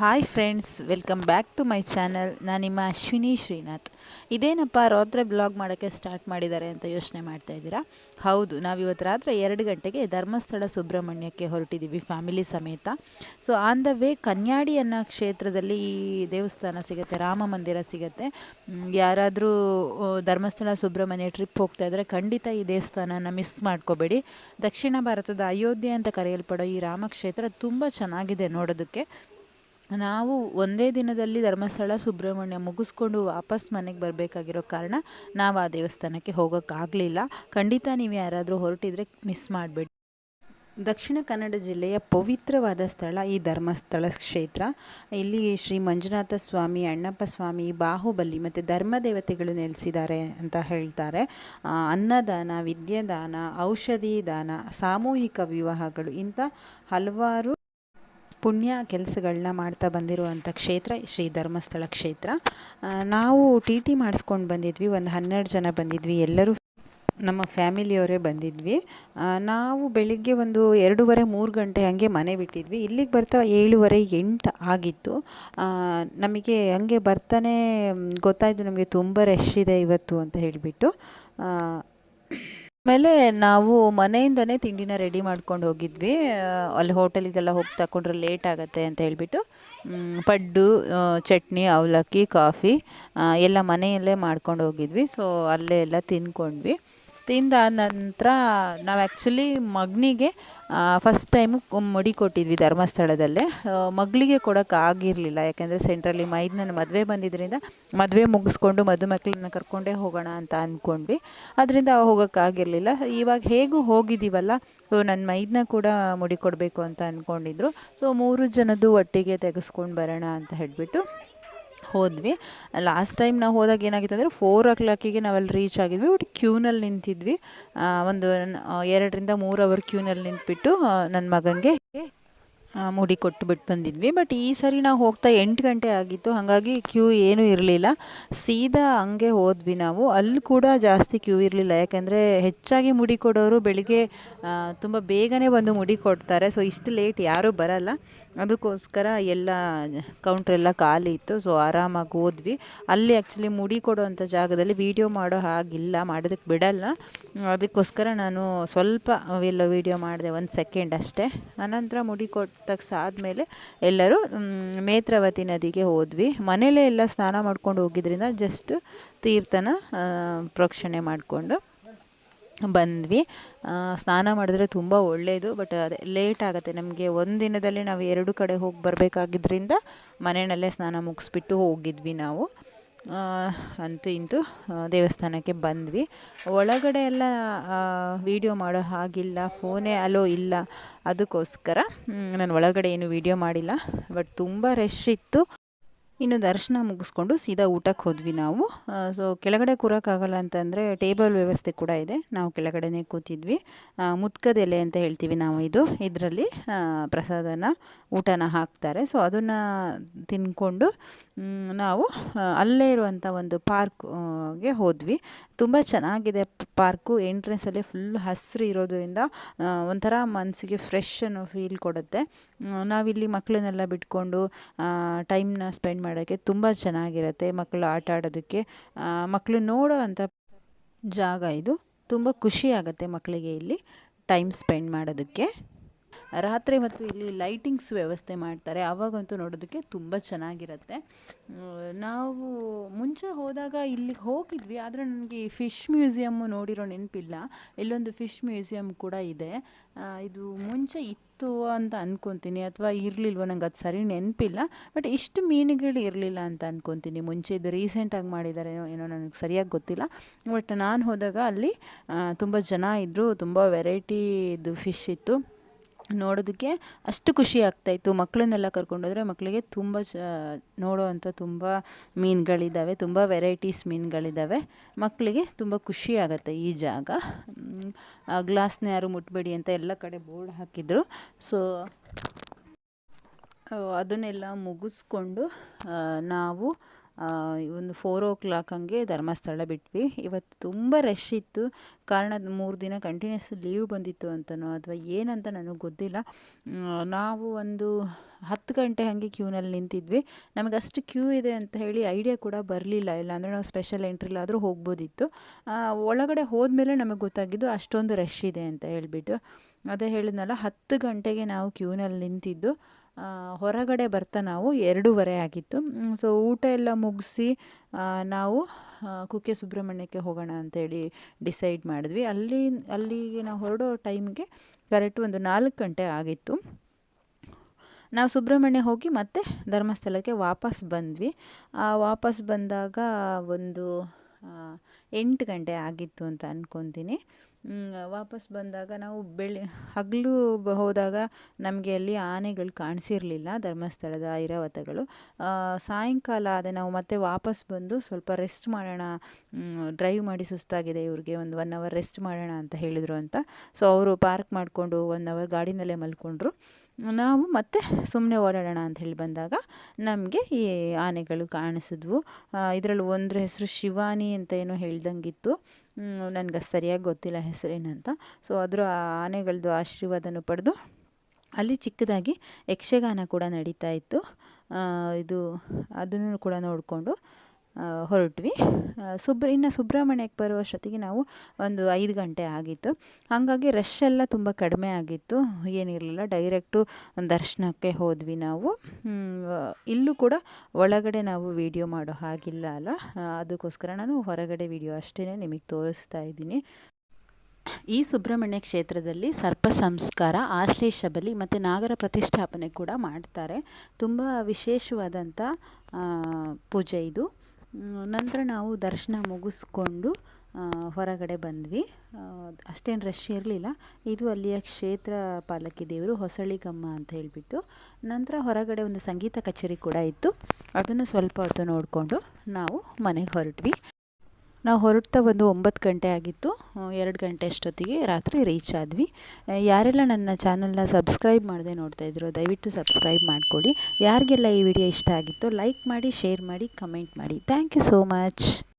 Hi friends welcome back to my channel ನಾನು ನಿಮ್ಮ ಅಶ್ವಿನಿ ಶ್ರೀನಾಥ್. ಇದೇನಪ್ಪ ರಾತ್ರಿ ಬ್ಲಾಗ್ ಮಾಡೋಕ್ಕೆ ಸ್ಟಾರ್ಟ್ ಮಾಡಿದ್ದಾರೆ ಅಂತ ಯೋಚನೆ ಮಾಡ್ತಾ ಇದ್ದೀರಾ? ಹೌದು ನಾವು ಇವತ್ತು ರಾತ್ರಿ ಎರಡು ಗಂಟೆಗೆ ಧರ್ಮಸ್ಥಳ ಸುಬ್ರಹ್ಮಣ್ಯಕ್ಕೆ ಹೊರಟಿದ್ದೀವಿ ಫ್ಯಾಮಿಲಿ ಸಮೇತ. So on the way Kanyadi ಅನ್ನೋ ಕ್ಷೇತ್ರದಲ್ಲಿ ಈ ದೇವಸ್ಥಾನ ಸಿಗುತ್ತೆ, ರಾಮ ಮಂದಿರ ಸಿಗುತ್ತೆ. ಯಾರಾದರೂ ಧರ್ಮಸ್ಥಳ ಸುಬ್ರಹ್ಮಣ್ಯ ಟ್ರಿಪ್ ಹೋಗ್ತಾ ಇದ್ದರೆ ಖಂಡಿತ ಈ ದೇವಸ್ಥಾನನ ಮಿಸ್ ಮಾಡ್ಕೋಬೇಡಿ. ದಕ್ಷಿಣ ಭಾರತದ ಅಯೋಧ್ಯೆ ಅಂತ ಕರೆಯಲ್ಪಡೋ ಈ ರಾಮಕ್ಷೇತ್ರ ತುಂಬ ಚೆನ್ನಾಗಿದೆ ನೋಡೋದಕ್ಕೆ. ನಾವು ಒಂದೇ ದಿನದಲ್ಲಿ ಧರ್ಮಸ್ಥಳ, ಸುಬ್ರಹ್ಮಣ್ಯ ಮುಗಿಸ್ಕೊಂಡು ವಾಪಸ್ ಮನೆಗೆ ಬರಬೇಕಾಗಿರೋ ಕಾರಣ ನಾವು ಆ ದೇವಸ್ಥಾನಕ್ಕೆ ಹೋಗೋಕ್ಕಾಗಲಿಲ್ಲ. ಖಂಡಿತ ನೀವು ಯಾರಾದರೂ ಹೊರಟಿದ್ರೆ ಮಿಸ್ ಮಾಡಬೇಡಿ. ದಕ್ಷಿಣ ಕನ್ನಡ ಜಿಲ್ಲೆಯ ಪವಿತ್ರವಾದ ಸ್ಥಳ ಈ ಧರ್ಮಸ್ಥಳ ಕ್ಷೇತ್ರ. ಇಲ್ಲಿ ಶ್ರೀ ಮಂಜುನಾಥ ಸ್ವಾಮಿ, ಅಣ್ಣಪ್ಪ ಸ್ವಾಮಿ, ಬಾಹುಬಲಿ ಮತ್ತು ಧರ್ಮ ದೇವತೆಗಳು ನೆಲೆಸಿದ್ದಾರೆ ಅಂತ ಹೇಳ್ತಾರೆ. ಅನ್ನದಾನ, ವಿದ್ಯಾದಾನ, ಔಷಧಿ ದಾನ, ಸಾಮೂಹಿಕ ವಿವಾಹಗಳು ಇಂಥ ಹಲವಾರು ಪುಣ್ಯ ಕೆಲಸಗಳನ್ನ ಮಾಡ್ತಾ ಬಂದಿರುವಂಥ ಕ್ಷೇತ್ರ, ಶ್ರೀ ಧರ್ಮಸ್ಥಳ ಕ್ಷೇತ್ರ. ನಾವು ಟಿ ಟಿ ಮಾಡಿಸ್ಕೊಂಡು ಬಂದಿದ್ವಿ, ಒಂದು ಹನ್ನೆರಡು ಜನ ಬಂದಿದ್ವಿ, ಎಲ್ಲರೂ ನಮ್ಮ ಫ್ಯಾಮಿಲಿಯವರೇ ಬಂದಿದ್ವಿ. ನಾವು ಬೆಳಿಗ್ಗೆ ಒಂದು ಎರಡೂವರೆ, ಮೂರು ಗಂಟೆ ಹಾಗೆ ಮನೆ ಬಿಟ್ಟಿದ್ವಿ. ಇಲ್ಲಿಗೆ ಬರ್ತಾ ಏಳುವರೆ, ಎಂಟು ಆಗಿತ್ತು. ನಮಗೆ ಹಂಗೆ ಬರ್ತಾನೆ ಗೊತ್ತಾಯಿತು ನಮಗೆ ತುಂಬ ರಶ್ ಇದೆ ಇವತ್ತು ಅಂತ ಹೇಳಿಬಿಟ್ಟು. ಆಮೇಲೆ ನಾವು ಮನೆಯಿಂದನೇ ತಿಂಡಿನ ರೆಡಿ ಮಾಡ್ಕೊಂಡು ಹೋಗಿದ್ವಿ. ಅಲ್ಲಿ ಹೋಟೆಲಿಗೆಲ್ಲ ಹೋಗಿ ತಕೊಂಡ್ರೆ ಲೇಟ್ ಆಗುತ್ತೆ ಅಂತ ಹೇಳ್ಬಿಟ್ಟು ಪಡ್ಡು ಚಟ್ನಿ, ಅವಲಕ್ಕಿ, ಕಾಫಿ ಎಲ್ಲ ಮನೆಯಲ್ಲೇ ಮಾಡ್ಕೊಂಡು ಹೋಗಿದ್ವಿ. ಸೊ ಅಲ್ಲೇ ಎಲ್ಲ ತಿಂದ್ಕೊಂಡ್ವಿ. ತಿಂದಾದ ನಂತರ ನಾವು ಆ್ಯಕ್ಚುಲಿ ಮಗನಿಗೆ ಫಸ್ಟ್ ಟೈಮು ಮುಡಿ ಕೊಟ್ಟಿದ್ವಿ ಧರ್ಮಸ್ಥಳದಲ್ಲೇ. ಮಗಳಿಗೆ ಕೊಡೋಕ್ಕಾಗಿರಲಿಲ್ಲ ಯಾಕೆಂದರೆ ಸೆಂಟ್ರಲ್ಲಿ ಮೈದನ ಮದುವೆ ಬಂದಿದ್ದರಿಂದ ಮದುವೆ ಮುಗಿಸ್ಕೊಂಡು ಮದುಮಕ್ಕಳನ್ನ ಕರ್ಕೊಂಡೇ ಹೋಗೋಣ ಅಂತ ಅಂದ್ಕೊಂಡ್ವಿ ಅದರಿಂದ ಹೋಗೋಕ್ಕಾಗಿರಲಿಲ್ಲ ಇವಾಗ ಹೇಗೂ ಹೋಗಿದ್ದೀವಲ್ಲ ಸೊ ನನ್ನ ಮೈದ್ನ ಕೂಡ ಮುಡಿ ಕೊಡಬೇಕು ಅಂತ ಅಂದ್ಕೊಂಡಿದ್ರು ಸೊ, ಮೂರು ಜನದ್ದು ಒಟ್ಟಿಗೆ ತೆಗೆಸ್ಕೊಂಡು ಬರೋಣ ಅಂತ ಹೇಳಿಬಿಟ್ಟು ಹೋದ್ವಿ. ಲಾಸ್ಟ್ ಟೈಮ್ ನಾವು ಹೋದಾಗ ಏನಾಗಿತ್ತು ಅಂದರೆ ಫೋರ್ ಓ ಕ್ಲಾಕಿಗೆ ನಾವಲ್ಲಿ ರೀಚ್ ಆಗಿದ್ವಿ. ಬಟ್ ಕ್ಯೂನಲ್ಲಿ ನಿಂತಿದ್ವಿ. ಒಂದು ಎರಡರಿಂದ ಮೂರು ಅವರ್ ಕ್ಯೂನಲ್ಲಿ ನಿಂತ್ಬಿಟ್ಟು ನನ್ನ ಮಗನಿಗೆ ಮುಡಿ ಕೊಟ್ಟು ಬಿಟ್ಟು ಬಂದಿದ್ವಿ. ಬಟ್ ಈ ಸರಿ ನಾವು ಹೋಗ್ತಾ ಎಂಟು ಗಂಟೆ ಆಗಿತ್ತು. ಹಾಗಾಗಿ ಕ್ಯೂ ಏನೂ ಇರಲಿಲ್ಲ. ಸೀದಾ ಹಂಗೆ ಹೋದ್ವಿ ನಾವು. ಅಲ್ಲಿ ಕೂಡ ಜಾಸ್ತಿ ಕ್ಯೂ ಇರಲಿಲ್ಲ. ಯಾಕೆಂದರೆ ಹೆಚ್ಚಾಗಿ ಮುಡಿ ಕೊಡೋರು ಬೆಳಿಗ್ಗೆ ತುಂಬ ಬೇಗನೆ ಬಂದು ಮುಡಿ ಕೊಡ್ತಾರೆ. ಸೊ ಇಷ್ಟು ಲೇಟ್ ಯಾರೂ ಬರಲ್ಲ. ಅದಕ್ಕೋಸ್ಕರ ಎಲ್ಲ ಕೌಂಟ್ರ್ ಎಲ್ಲ ಖಾಲಿ ಇತ್ತು. ಸೊ ಆರಾಮಾಗಿ ಹೋದ್ವಿ. ಅಲ್ಲಿ ಆ್ಯಕ್ಚುಲಿ ಮುಡಿ ಕೊಡೋವಂಥ ಜಾಗದಲ್ಲಿ ವೀಡಿಯೋ ಮಾಡೋ ಹಾಗಿಲ್ಲ. ಮಾಡೋದಕ್ಕೆ ಬಿಡಲ್ಲ. ಅದಕ್ಕೋಸ್ಕರ ನಾನು ಸ್ವಲ್ಪ ಎಲ್ಲೋ ವೀಡಿಯೋ ಮಾಡಿದೆ. ಒಂದು ಸೆಕೆಂಡ್ ಅಷ್ಟೇ. ಅನಂತರ ಮುಡಿ ಕೊಟ್ಟು ತೆಗ್ಸಾದ್ಮೇಲೆ ಎಲ್ಲರೂ ನೇತ್ರಾವತಿ ನದಿಗೆ ಹೋದ್ವಿ. ಮನೇಲೇ ಎಲ್ಲ ಸ್ನಾನ ಮಾಡ್ಕೊಂಡು ಹೋಗಿದ್ರಿಂದ ಜಸ್ಟ್ ತೀರ್ಥನ ಪ್ರೋಕ್ಷಣೆ ಮಾಡಿಕೊಂಡು ಬಂದ್ವಿ. ಸ್ನಾನ ಮಾಡಿದ್ರೆ ತುಂಬ ಒಳ್ಳೆಯದು ಬಟ್ ಅದೇ ಲೇಟ್ ಆಗುತ್ತೆ. ನಮಗೆ ಒಂದು ದಿನದಲ್ಲಿ ನಾವು ಎರಡು ಕಡೆ ಹೋಗಿ ಬರಬೇಕಾಗಿದ್ದರಿಂದ ಮನೆಯಲ್ಲೇ ಸ್ನಾನ ಮುಗಿಸ್ಬಿಟ್ಟು ಹೋಗಿದ್ವಿ ನಾವು. ಅಂತೂ ಇಂತೂ ದೇವಸ್ಥಾನಕ್ಕೆ ಬಂದ್ವಿ. ಒಳಗಡೆ ಎಲ್ಲ ವೀಡಿಯೋ ಮಾಡೋ ಹಾಗಿಲ್ಲ ಫೋನೇ ಅಲೋ ಇಲ್ಲ. ಅದಕ್ಕೋಸ್ಕರ ನಾನು ಒಳಗಡೆ ಏನು ವೀಡಿಯೋ ಮಾಡಿಲ್ಲ. ಬಟ್ ತುಂಬ ರಶ್ ಇತ್ತು. ಇನ್ನು ದರ್ಶನ ಮುಗಿಸ್ಕೊಂಡು ಸೀದಾ ಊಟಕ್ಕೆ ಹೋದ್ವಿ ನಾವು. ಸೊ ಕೆಳಗಡೆ ಕೂರೋಕ್ಕಾಗಲ್ಲ ಅಂತಂದರೆ ಟೇಬಲ್ ವ್ಯವಸ್ಥೆ ಕೂಡ ಇದೆ. ನಾವು ಕೆಳಗಡೆನೇ ಕೂತಿದ್ವಿ. ಮುತ್ಕದೆಲೆ ಅಂತ ಹೇಳ್ತೀವಿ ನಾವು ಇದು. ಇದರಲ್ಲಿ ಪ್ರಸಾದನ, ಊಟನ ಹಾಕ್ತಾರೆ. ಸೊ ಅದನ್ನು ತಿನ್ಕೊಂಡು ನಾವು ಅಲ್ಲೇ ಇರುವಂಥ ಒಂದು ಪಾರ್ಕ್ಗೆ ಹೋದ್ವಿ. ತುಂಬ ಚೆನ್ನಾಗಿದೆ ಪಾರ್ಕು. ಎಂಟ್ರೆನ್ಸಲ್ಲಿ ಫುಲ್ ಹಸಿರು ಇರೋದ್ರಿಂದ ಒಂಥರ ಮನಸ್ಸಿಗೆ ಫ್ರೆಶ್ ಅನ್ನೋ ಫೀಲ್ ಕೊಡುತ್ತೆ. ನಾವಿಲ್ಲಿ ಮಕ್ಕಳನ್ನೆಲ್ಲ ಬಿಟ್ಕೊಂಡು ಟೈಮ್ನ ಸ್ಪೆಂಡ್ ಮಾಡೋಕ್ಕೆ ತುಂಬ ಚೆನ್ನಾಗಿರುತ್ತೆ ಮಕ್ಕಳು ಆಟ ಆಡೋದಕ್ಕೆ. ಮಕ್ಕಳು ನೋಡೋ ಅಂಥ ಜಾಗ ಇದು. ತುಂಬ ಖುಷಿ ಆಗುತ್ತೆ ಮಕ್ಕಳಿಗೆ ಇಲ್ಲಿ ಟೈಮ್ ಸ್ಪೆಂಡ್ ಮಾಡೋದಕ್ಕೆ. ರಾತ್ರಿ ಮತ್ತು ಇಲ್ಲಿ ಲೈಟಿಂಗ್ಸ್ ವ್ಯವಸ್ಥೆ ಮಾಡ್ತಾರೆ ಆವಾಗಂತೂ ನೋಡೋದಕ್ಕೆ ತುಂಬ ಚೆನ್ನಾಗಿರುತ್ತೆ. ನಾವು ಮುಂಚೆ ಹೋದಾಗ ಇಲ್ಲಿಗೆ ಹೋಗಿದ್ವಿ, ಆದರೆ ನನಗೆ ಈ ಫಿಶ್ ಮ್ಯೂಸಿಯಮ್ಮು ನೋಡಿರೋ ನೆನಪಿಲ್ಲ. ಇಲ್ಲೊಂದು ಫಿಶ್ ಮ್ಯೂಸಿಯಮ್ ಕೂಡ ಇದೆ. ಇದು ಮುಂಚೆ ಇತ್ತು ಅಂತ ಅಂದ್ಕೊತೀನಿ ಅಥವಾ ಇರಲಿಲ್ವೋ ನಂಗೆ ಅದು ಸರಿ ನೆನಪಿಲ್ಲ. ಬಟ್ ಇಷ್ಟು ಮೀನುಗಳು ಇರಲಿಲ್ಲ ಅಂತ ಅನ್ಕೊತೀನಿ. ಮುಂಚೆ ಇದು ರೀಸೆಂಟಾಗಿ ಮಾಡಿದ್ದಾರೆ ಏನೋ ನನಗೆ ಸರಿಯಾಗಿ ಗೊತ್ತಿಲ್ಲ. ಬಟ್ ನಾನು ಹೋದಾಗ ಅಲ್ಲಿ ತುಂಬ ಜನ ಇದ್ದರು ತುಂಬ ವೆರೈಟಿದು ಫಿಶ್ ಇತ್ತು. ನೋಡೋದಕ್ಕೆ ಅಷ್ಟು ಖುಷಿ ಆಗ್ತಾಯಿತ್ತು. ಮಕ್ಕಳನ್ನೆಲ್ಲ ಕರ್ಕೊಂಡೋದ್ರೆ ಮಕ್ಕಳಿಗೆ ತುಂಬ ಚ ನೋಡೋವಂಥ ತುಂಬ ಮೀನುಗಳಿದ್ದಾವೆ, ತುಂಬ ವೆರೈಟೀಸ್ ಮೀನುಗಳಿದ್ದಾವೆ. ಮಕ್ಕಳಿಗೆ ತುಂಬ ಖುಷಿ ಆಗುತ್ತೆ ಈ ಜಾಗ. ಗ್ಲಾಸ್ನ ಯಾರು ಮುಟ್ಬೇಡಿ ಅಂತ ಎಲ್ಲ ಕಡೆ ಬೋರ್ಡ್ ಹಾಕಿದ್ರು. ಸೊ ಅದನ್ನೆಲ್ಲ ಮುಗಿಸ್ಕೊಂಡು ನಾವು ಒಂದು ಫೋರ್ ಓ ಕ್ಲಾಕ್ ಹಂಗೆ ಧರ್ಮಸ್ಥಳ ಬಿಟ್ವಿ. ಇವತ್ತು ತುಂಬ ರಶ್ ಇತ್ತು. ಕಾರಣ ಮೂರು ದಿನ ಕಂಟಿನ್ಯೂಸ್ ಲೀವ್ ಬಂದಿತ್ತು ಅಂತನೋ ಅಥವಾ ಏನಂತ ನನಗೆ ಗೊತ್ತಿಲ್ಲ. ನಾವು ಒಂದು ಹತ್ತು ಗಂಟೆ ಹಾಗೆ ಕ್ಯೂನಲ್ಲಿ ನಿಂತಿದ್ವಿ. ನಮಗೆ ಅಷ್ಟು ಕ್ಯೂ ಇದೆ ಅಂತ ಹೇಳಿ ಐಡಿಯಾ ಕೂಡ ಬರಲಿಲ್ಲ. ಇಲ್ಲಾಂದರೆ ನಾವು ಸ್ಪೆಷಲ್ ಎಂಟ್ರಿಲಾದರೂ ಹೋಗ್ಬೋದಿತ್ತು. ಒಳಗಡೆ ಹೋದ್ಮೇಲೆ ನಮಗೆ ಗೊತ್ತಾಗಿದ್ದು ಅಷ್ಟೊಂದು ರಶ್ ಇದೆ ಅಂತ ಹೇಳಿಬಿಟ್ಟು. ಅದೇ ಹೇಳಿದ್ನಲ್ಲ, ಹತ್ತು ಗಂಟೆಗೆ ನಾವು ಕ್ಯೂನಲ್ಲಿ ನಿಂತಿದ್ದು. ಹೊರಗಡೆ ಬರ್ತಾ ನಾವು ಎರಡೂವರೆ ಆಗಿತ್ತು. ಸೊ ಊಟ ಎಲ್ಲ ಮುಗಿಸಿ ನಾವು ಕುಕ್ಕೆ ಸುಬ್ರಹ್ಮಣ್ಯಕ್ಕೆ ಹೋಗೋಣ ಅಂತೇಳಿ ಡಿಸೈಡ್ ಮಾಡಿದ್ವಿ. ಅಲ್ಲಿ, ಅಲ್ಲಿಗೆ ನಾವು ಹೊರಡೋ ಟೈಮ್ಗೆ ಕರೆಕ್ಟ್ ಒಂದು ನಾಲ್ಕು ಗಂಟೆ ಆಗಿತ್ತು. ನಾವು ಸುಬ್ರಹ್ಮಣ್ಯ ಹೋಗಿ ಮತ್ತೆ ಧರ್ಮಸ್ಥಳಕ್ಕೆ ವಾಪಸ್ ಬಂದ್ವಿ. ಆ, ವಾಪಸ್ ಬಂದಾಗ ಒಂದು ಎಂಟು ಗಂಟೆ ಆಗಿತ್ತು ಅಂತ ಅಂದ್ಕೊತೀನಿ ವಾಪಸ್ ಬಂದಾಗ ನಾವು ಬೆಳಿ, ಹಗಲು ಹೋದಾಗ ನಮಗೆ ಅಲ್ಲಿ ಆನೆಗಳು ಕಾಣಿಸಿರಲಿಲ್ಲ, ಧರ್ಮಸ್ಥಳದ ಐರಾವತಗಳು. ಸಾಯಂಕಾಲ ಅದೇ ನಾವು ಮತ್ತೆ ವಾಪಸ್ ಬಂದು ಸ್ವಲ್ಪ ರೆಸ್ಟ್ ಮಾಡೋಣ ಡ್ರೈವ್ ಮಾಡಿ ಸುಸ್ತಾಗಿದೆ ಇವ್ರಿಗೆ, ಒಂದು ಒನ್ ಅವರ್ ರೆಸ್ಟ್ ಮಾಡೋಣ ಅಂತ ಹೇಳಿದರು ಅಂತ. ಸೊ ಅವರು ಪಾರ್ಕ್ ಮಾಡಿಕೊಂಡು ಒನ್ ಅವರ್ ಗಾಡಿನಲ್ಲೇ ಮಲ್ಕೊಂಡ್ರು. ನಾವು ಮತ್ತೆ ಸುಮ್ಮನೆ ಓಡಾಡೋಣ ಅಂತ ಹೇಳಿ ಬಂದಾಗ ನಮಗೆ ಈ ಆನೆಗಳು ಕಾಣಿಸಿದ್ವು. ಇದರಲ್ಲಿ ಒಂದ್ರ ಹೆಸರು ಶಿವಾನಿ ಅಂತ ಏನೋ ಹೇಳ್ದಂಗಿತ್ತು. ನನಗೆ ಸರಿಯಾಗಿ ಗೊತ್ತಿಲ್ಲ ಹೆಸರೇನಂತ. ಸೊ ಅದರ ಆನೆಗಳದ್ದು ಆಶೀರ್ವಾದನ ಪಡೆದು ಅಲ್ಲಿ ಚಿಕ್ಕದಾಗಿ ಯಕ್ಷಗಾನ ಕೂಡ ನಡೀತಾ ಇತ್ತು. ಇದು ಅದನ್ನು ಕೂಡ ನೋಡಿಕೊಂಡು ಹೊರಟ್ವಿ. ಸುಬ್ರ, ಇನ್ನು ಸುಬ್ರಹ್ಮಣ್ಯಕ್ಕೆ ಬರುವಷ್ಟೊತ್ತಿಗೆ ನಾವು ಒಂದು ಐದು ಗಂಟೆ ಆಗಿತ್ತು. ಹಾಗಾಗಿ ರಶ್ ಎಲ್ಲ ತುಂಬ ಕಡಿಮೆ ಆಗಿತ್ತು. ಏನಿರಲಿಲ್ಲ ಡೈರೆಕ್ಟು ದರ್ಶನಕ್ಕೆ ಹೋದ್ವಿ ನಾವು. ಇಲ್ಲೂ ಕೂಡ ಒಳಗಡೆ ನಾವು ವಿಡಿಯೋ ಮಾಡೋ ಹಾಗಿಲ್ಲ ಅಲ್ಲ. ಅದಕ್ಕೋಸ್ಕರ ನಾನು ಹೊರಗಡೆ ವಿಡಿಯೋ ಅಷ್ಟೇ ನಿಮಗೆ ತೋರಿಸ್ತಾ ಇದ್ದೀನಿ. ಈ ಸುಬ್ರಹ್ಮಣ್ಯ ಕ್ಷೇತ್ರದಲ್ಲಿ ಸರ್ಪ ಸಂಸ್ಕಾರ ಆಶ್ಲೇಷ ಬಲಿ ಮತ್ತು ನಾಗರ ಪ್ರತಿಷ್ಠಾಪನೆ ಕೂಡ ಮಾಡ್ತಾರೆ. ತುಂಬ ವಿಶೇಷವಾದಂಥ ಪೂಜೆ ಇದು. ನಂತರ ನಾವು ದರ್ಶನ ಮುಗಿಸ್ಕೊಂಡು ಹೊರಗಡೆ ಬಂದ್ವಿ. ಅಷ್ಟೇನು ರಶ್ ಇರಲಿಲ್ಲ. ಇದು ಅಲ್ಲಿಯ ಕ್ಷೇತ್ರ ಪಾಲಕಿ ದೇವರು ಹೊಸಳಿಗಮ್ಮ ಅಂತ ಹೇಳಿಬಿಟ್ಟು. ನಂತರ ಹೊರಗಡೆ ಒಂದು ಸಂಗೀತ ಕಚೇರಿ ಕೂಡ ಇತ್ತು. ಅದನ್ನು ಸ್ವಲ್ಪ ಹೊತ್ತು ನೋಡಿಕೊಂಡು ನಾವು ಮನೆಗೆ ಹೊರಟ್ವಿ. ನಾವು ಹೊರಡ್ತಾ ಬಂದು ಒಂಬತ್ತು ಗಂಟೆ ಆಗಿತ್ತು. ಎರಡು ಗಂಟೆ ಅಷ್ಟೊತ್ತಿಗೆ ರಾತ್ರಿ ರೀಚ್ ಆದ್ವಿ. ಯಾರೆಲ್ಲ ನನ್ನ ಚಾನಲ್ನ ಸಬ್ಸ್ಕ್ರೈಬ್ ಮಾಡದೆ ನೋಡ್ತಾ ಇದ್ರು, ದಯವಿಟ್ಟು ಸಬ್ಸ್ಕ್ರೈಬ್ ಮಾಡಿಕೊಡಿ. ಯಾರಿಗೆಲ್ಲ ಈ ವಿಡಿಯೋ ಇಷ್ಟ ಆಗಿತ್ತು ಲೈಕ್ ಮಾಡಿ ಶೇರ್ ಮಾಡಿ ಕಮೆಂಟ್ ಮಾಡಿ. Thank you so much